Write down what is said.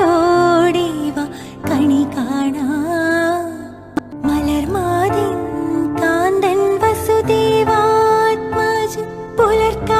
கண்களோடேவா கனி காணா மலர் மாதின் காந்தன் வசுதேவாத்மஜ் புலர்கா